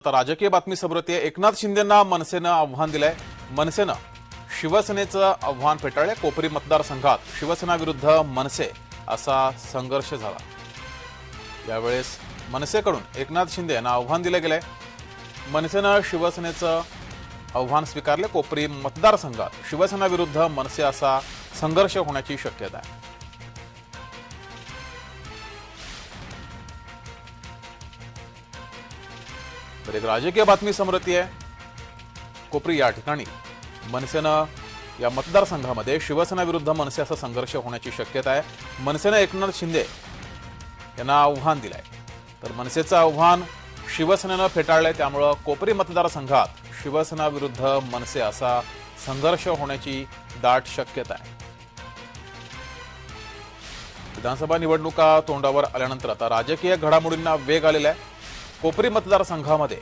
आता राजकीय बातमी समोर एकनाथ शिंदेना मनसेनं आव्हान दिलंय. मनसेनं शिवसेनेचं आव्हान फेटाळले कोपरी मतदारसंघात शिवसेना विरुद्ध मनसे असा संघर्ष झाला. यावेळेस मनसेकडून एकनाथ शिंदे यांना आव्हान दिलं गेलंय. मनसेनं शिवसेनेचं आव्हान स्वीकारले कोपरी मतदारसंघात शिवसेना विरुद्ध मनसे असा संघर्ष होण्याची शक्यता आहे. तर एक राजकीय बातमी समोर आहे. कोपरी या ठिकाणी मनसेनं या मतदारसंघामध्ये शिवसेना विरुद्ध मनसे असा संघर्ष होण्याची शक्यता आहे. मनसेनं एकनाथ शिंदे यांना आव्हान दिलंय. तर मनसेचं आव्हान शिवसेनेनं फेटाळलंय. त्यामुळं कोपरी मतदारसंघात शिवसेना विरुद्ध मनसे असा संघर्ष होण्याची दाट शक्यता आहे. विधानसभा निवडणुका तोंडावर आल्यानंतर आता राजकीय घडामोडींना वेग आलेला आहे. कोपरी मतदारसंघामध्ये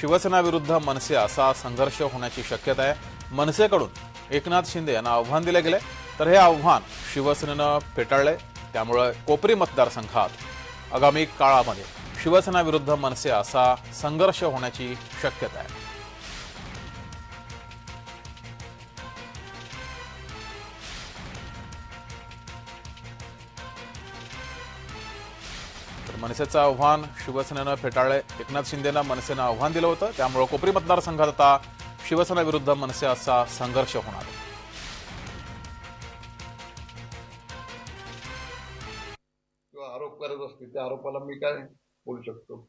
शिवसेना विरुद्ध मनसे असा संघर्ष होण्याची शक्यता आहे. मनसेकडून एकनाथ शिंदे यांना आव्हान दिले गेले तर हे आव्हान शिवसेनेनं फेटाळलंय. त्यामुळे कोपरी मतदारसंघात आगामी काळामध्ये शिवसेना विरुद्ध मनसे असा संघर्ष होण्याची शक्यता आहे. मनसेचं आव्हान शिवसेनेनं फेटाळलंय एकनाथ शिंदेना मनसेनं आव्हान दिलं होतं. त्यामुळे कोपरी मतदारसंघात आता शिवसेना विरुद्ध मनसे असा संघर्ष होणार. आरोप करत असतील त्या आरोपाला मी काय बोलू शकतो?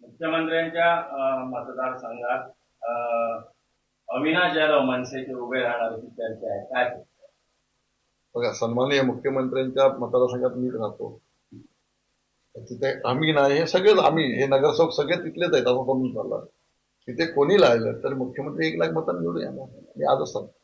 मुख्यमंत्र्यांच्या मतदारसंघात अं, अविनाश जाधव मनसेचे उभे राहणार अशी चर्चा आहे काय? बघा सन्माननीय मुख्यमंत्र्यांच्या मतदारसंघात मीच राहतो. तिथे आम्ही नाही हे सगळेच आम्ही हे नगरसेवक सगळे तिथलेच आहेत असं समजून झालं तिथे कोणी लायलं तर मुख्यमंत्री एक लाख मतांनी निवडून येणार. मी आजच सांगतो